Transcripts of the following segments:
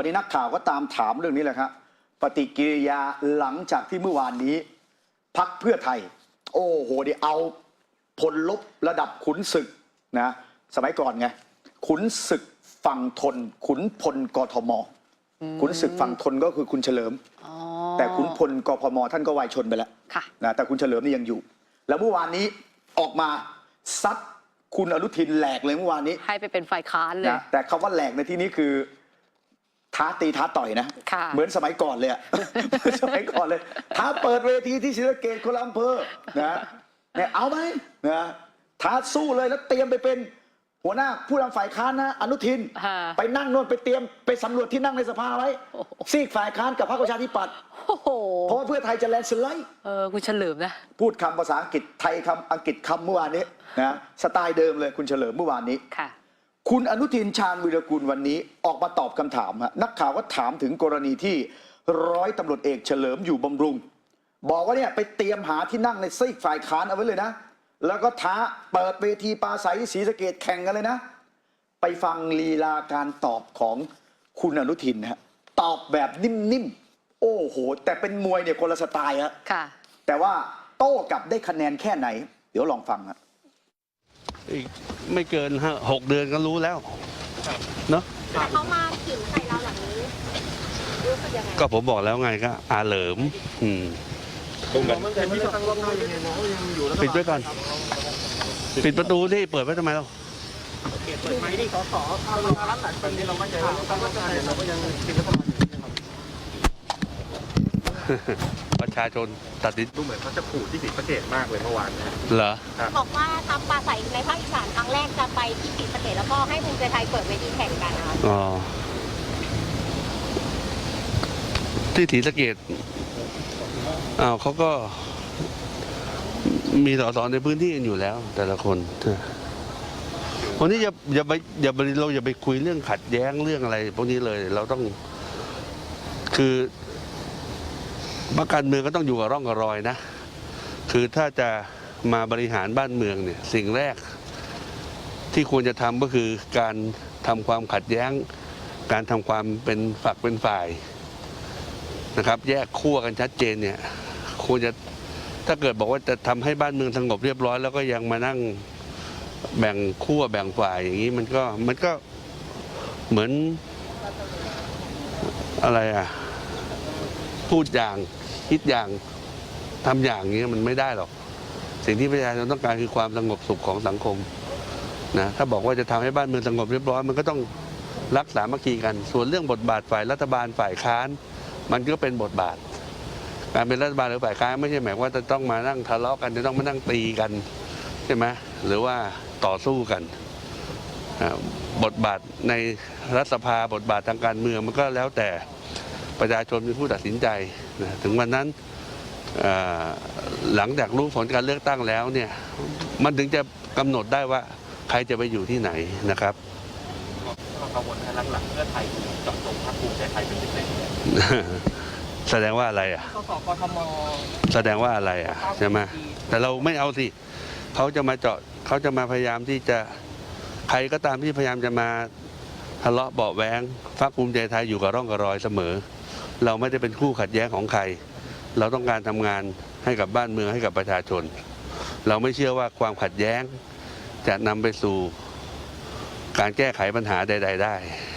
วันนี้นักข่าวก็ตามถามเรื่องนี้แหละครับ ปฏิกิริยาหลังจากที่เมื่อวานนี้ พักเพื่อไทย โอ้โหดิเอาพลลบระดับขุนศึกนะสมัยก่อนไงขุนศึกฝั่งทน ขุนพลกทม ขุนศึกฝั่งทนก็คือคุณเฉลิมอ๋อแต่ขุนพลกพมท่านก็วายชนไปแล้วค่ะนะแต่คุณเฉลิมนี่ยังอยู่ แล้วเมื่อวานนี้ออกมาซัดคุณอนุทินแหลกเลยเมื่อวานนี้ ให้ไปเป็นฝ่ายค้านเลยนะแต่คำว่าแหลกในที่นี้คือ ท้าตีท้าต่อยนะ ค่ะเหมือนสมัยก่อนเลยอะ เหมือนสมัยก่อนเลย ท้าเปิดเวทีที่ศรีสะเกดคนละอำเภอนะเนี่ยเอาไหมนะท้าสู้เลยแล้วเตรียมไปเป็นหัวหน้าผู้นำฝ่ายค้านนะอนุทินค่ะไปนั่งโน่นไปเตรียมไปสำรวจที่นั่งในสภาไว้โอ้โหซีกฝ่ายค้านกับพรรคประชาธิปัตย์โอ้โหเพราะว่าเพื่อไทยจะแลนด์สไลด์ เออคุณเฉลิมนะ พูดคำภาษาอังกฤษไทยคำอังกฤษคำเมื่อวานนี้นะสไตล์เดิมเลยคุณเฉลิมเมื่อวานนี้ ค่ะ คุณอนุทินชาญวิรกูลวันนี้ออกมาตอบคำถามฮะนักข่าวก็ถามถึงกรณีที่ร้อยตำรวจเอกเฉลิมอยู่บำรุง บอกว่าเนี่ยไปเตรียมหาที่นั่งในซีกฝ่ายค้านเอาไว้เลยนะ แล้วก็ท้าเปิดเวทีปราศัยที่ศรีสะเกดแข่งกันเลยนะ ไปฟังลีลาการตอบของคุณอนุทินนะฮะตอบแบบนิ่มๆ โอ้โห แต่เป็นมวยเนี่ยคนละสไตล์ฮะค่ะ แต่ว่าโต้กลับได้คะแนนแค่ไหน เดี๋ยวลองฟังฮะอีก ไม่เกินห้าหกเดือนก็รู้แล้วเนาะแต่เขามาขิงใส่เราแบบนี้รู้สึกยังไงก็ผมบอกแล้วไงก็อาเหลิม อืมปิดไว้ก่อน ปิดประตูที่เปิดไว้ทำไมเราประชาชนตัดสินดูเหมือนเขาจะขู่ที่ศรีสะเกดมากเลยเมื่อวานเนะเหรอ บอกว่าทำปลาใสในภาคอีสานครั้งแรกจะไปที่ศรีสะเกดแล้วก็ให้ภูมิใจไทยเปิดเวทีแข่งกันนะคะอ๋อ ที่ศรีสะเกดอ้าวเขาก็มีสสในพื้นที่กันอยู่แล้ว แต่ละคนวันนี้อย่าอย่าไปอย่าไปเราอย่าไปคุยเรื่องขัดแย้งเรื่องอะไรพวกนี้เลยเราต้องคือ พักการเมืองก็ต้องอยู่กับร่องกับรอยนะ คือถ้าจะมาบริหารบ้านเมืองเนี่ยสิ่งแรก ที่ควรจะทำก็คือการทำความขัดแย้ง การทำความเป็นฝักเป็นฝ่ายนะครับ แยกขั้วกันชัดเจนเนี่ยควรจะถ้าเกิดบอกว่าจะทำให้บ้านเมืองสงบเรียบร้อย แล้วก็ยังมานั่งแบ่งขั้วแบ่งฝ่ายอย่างนี้มันก็มันก็เหมือนอะไรอะ พูดอย่าง คิดอย่างทำอย่างนี้มันไม่ได้หรอก สิ่งที่ประชาชนต้องการคือความสงบสุขของสังคมนะถ้าบอกว่าจะทำให้บ้านเมืองสงบเรียบร้อยมันก็ต้องรักษามัคคีกัน ส่วนเรื่องบทบาทฝ่ายรัฐบาลฝ่ายค้าน มันก็เป็นบทบาท การเป็นรัฐบาลหรือฝ่ายค้านไม่ใช่หมายว่าจะต้องมานั่งทะเลาะกันจะต้องมานั่งตีกันใช่ไหมหรือว่าต่อสู้กันบทบาทในรัฐสภาบทบาททางการเมืองมันก็แล้วแต่ประชาชนเป็นผู้ตัดสินใจ นะถึงวันนั้นอ่าหลังจากรู้ผลการเลือกตั้งแล้วเนี่ยมันถึงจะกำหนดได้ว่าใครจะไปอยู่ที่ไหนนะครับเรากังวลในหลังๆเพื่อไทยเจาะจงพรรคภูมิใจไทยเป็นพิเศษแสดงว่าอะไรอะสสกทมแสดงว่าอะไรอะใช่ไหมแต่เราไม่เอาสิเขาจะมาเจาะเขาจะมาพยายามที่จะใครก็ตามที่พยายามจะมาทะเลาะเบาะแว้งพรรคภูมิใจไทยอยู่กับร่องกับรอยเสมอ เราไม่ได้เป็นคู่ขัดแย้งของใคร เราต้องการทำงานให้กับบ้านเมืองให้กับประชาชน เราไม่เชื่อว่าความขัดแย้ง จะนำไปสู่การแก้ไขปัญหาใด ๆ ได้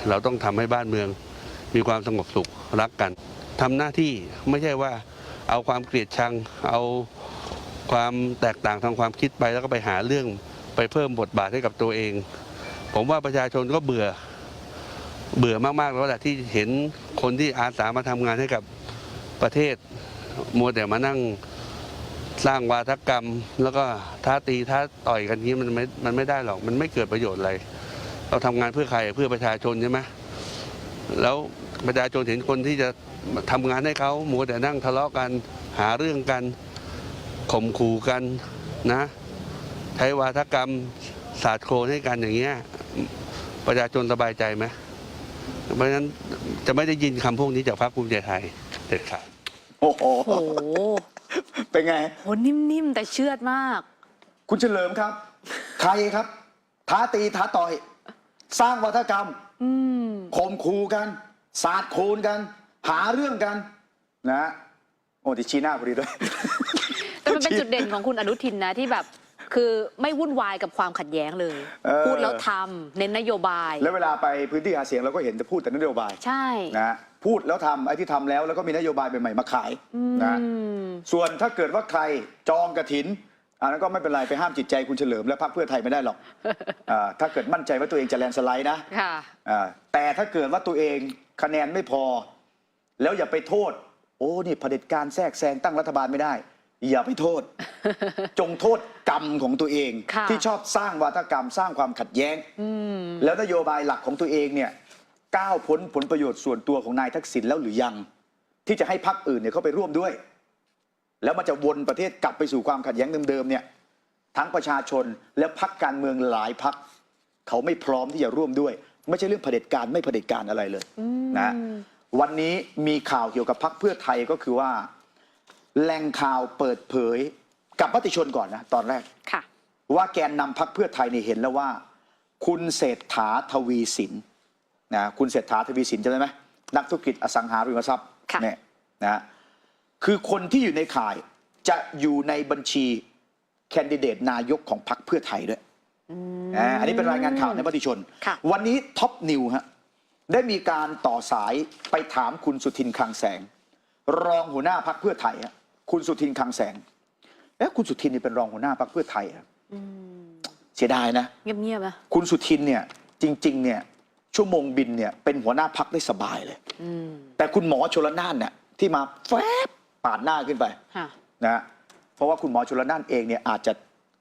เราต้องทำให้บ้านเมืองมีความสงบสุขรักกันทำหน้าที่ไม่ใช่ว่าเอาความเกลียดชัง เอาความแตกต่างทางความคิดไปแล้วก็ไปหาเรื่องไปเพิ่มบทบาทให้กับตัวเอง ผมว่าประชาชนก็เบื่อ เบื่อมากๆแล้วแหละที่เห็นคนที่อาสามาทำงานให้กับประเทศ มัวแต่มานั่งสร้างวาทกรรม แล้วก็ท้าตีท้าต่อยกันนี้มันไม่มันไม่ได้หรอก มันไม่เกิดประโยชน์อะไร เราทำงานเพื่อใครเพื่อประชาชนใช่ไหมแล้วประชาชนเห็นคนที่จะทำงานให้เขามัวแต่นั่งทะเลาะกันหาเรื่องกันข่มขู่กันนะ ใช้วาทกรรมสาดโคลนให้กันอย่างเงี้ยประชาชนสบายใจไหม เพราะฉะนั้นจะไม่ได้ยินคำพวกนี้จากพรรคภูมิใจไทยเด็ดขาด โอ้โห โอ้โหเป็นไง โหนิ่มๆ แต่เชื่อดมาก คุณเฉลิมครับ ใครครับ ท้าตีท้าต่อย สร้างวัฒกรรมอืม ข่มขู่กัน สาดโคนกัน หาเรื่องกัน นะ โอ้ดิชี้หน้าพอดีด้วย แต่มันเป็นจุดเด่นของคุณอนุทินนะที่แบบ คือไม่วุ่นวายกับความขัดแย้งเลย เออ พูดแล้วทำเน้นนโยบาย แล้วเวลาไปพื้นที่หาเสียงเราก็เห็นแต่พูดแต่นโยบายใช่นะพูดแล้วทำไอ้ที่ทำแล้วแล้วก็มีนโยบายใหม่ๆมาขายนะอืม ส่วนถ้าเกิดว่าใครจองกระถินอันนั้นก็ไม่เป็นไรไปห้ามจิตใจคุณเฉลิมและพรรคเพื่อไทยไม่ได้หรอกอ่าถ้าเกิดมั่นใจว่าตัวเองจะแลนด์สไลด์นะ ค่ะ อ่าแต่ถ้าเกิดว่าตัวเองคะแนนไม่พอ แล้วอย่าไปโทษ โอ้ นี่เผด็จการแทรกแซงตั้งรัฐบาลไม่ได้ อย่าไปโทษ จงโทษกรรมของตัวเอง ค่ะที่ชอบสร้างวาทกรรมสร้างความขัดแย้งอืมแล้วนโยบายหลักของตัวเองเนี่ยก้าวพ้นผลประโยชน์ส่วนตัวของนายทักษิณแล้วหรือยัง ที่จะให้พรรคอื่นเนี่ยเข้าไปร่วมด้วย แล้วมันจะวนประเทศกลับไปสู่ความขัดแย้งเดิมๆเนี่ยทั้งประชาชนและพรรคการเมืองหลายพรรคเขาไม่พร้อมที่จะร่วมด้วย ไม่ใช่เรื่องเผด็จการไม่เผด็จการอะไรเลยนะวันนี้มีข่าวเกี่ยวกับพรรคเพื่อไทยก็คือว่า แหล่งข่าวเปิดเผยกับมติชนก่อนนะตอนแรกค่ะว่าแกนนำพักเพื่อไทยเนี่ยเห็นแล้วว่า คุณเศรษฐาทวีสินนะคุณเศรษฐาทวีสินจำได้ไหมนักธุรกิจอสังหาริมทรัพย์ค่ะเนี่ยนะคือคนที่อยู่ในข่ายจะอยู่ในบัญชีแคนดิเดตนายกของพรรคเพื่อไทยด้วยอ่าอันนี้เป็นรายงานข่าวในมติชนค่ะวันนี้ท็อปนิวฮะได้มีการต่อสายไปถามคุณสุทินคลังแสง รองหัวหน้าพรรคเพื่อไทยฮะ คุณสุทินคลังแสงเอ๊ะคุณสุทินนี่เป็นรองหัวหน้าพรรคเพื่อไทยอะเสียดายนะเงียบๆนะคุณสุทินเนี่ยจริง ๆ เนี่ยชั่วโมงบินเนี่ยเป็นหัวหน้าพักได้สบายเลยอืมแต่คุณหมอชลนานเนี่ยที่มาแฟบปาดหน้าขึ้นไปค่ะนะฮะเพราะว่าคุณหมอชลนานเองเนี่ยอาจจะ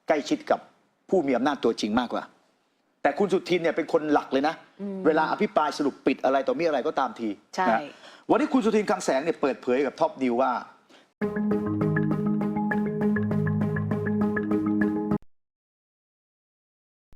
ใกล้ชิดกับผู้มีอำนาจตัวจริงมากกว่า แต่คุณสุทินเนี่ยเป็นคนหลักเลยนะ เวลาอภิปรายสรุปปิดอะไรต่อมีอะไรก็ตามทีใช่นะวันนี้คุณสุทินคลังแสงเนี่ยเปิดเผยกับท็อปนิวว่า thank you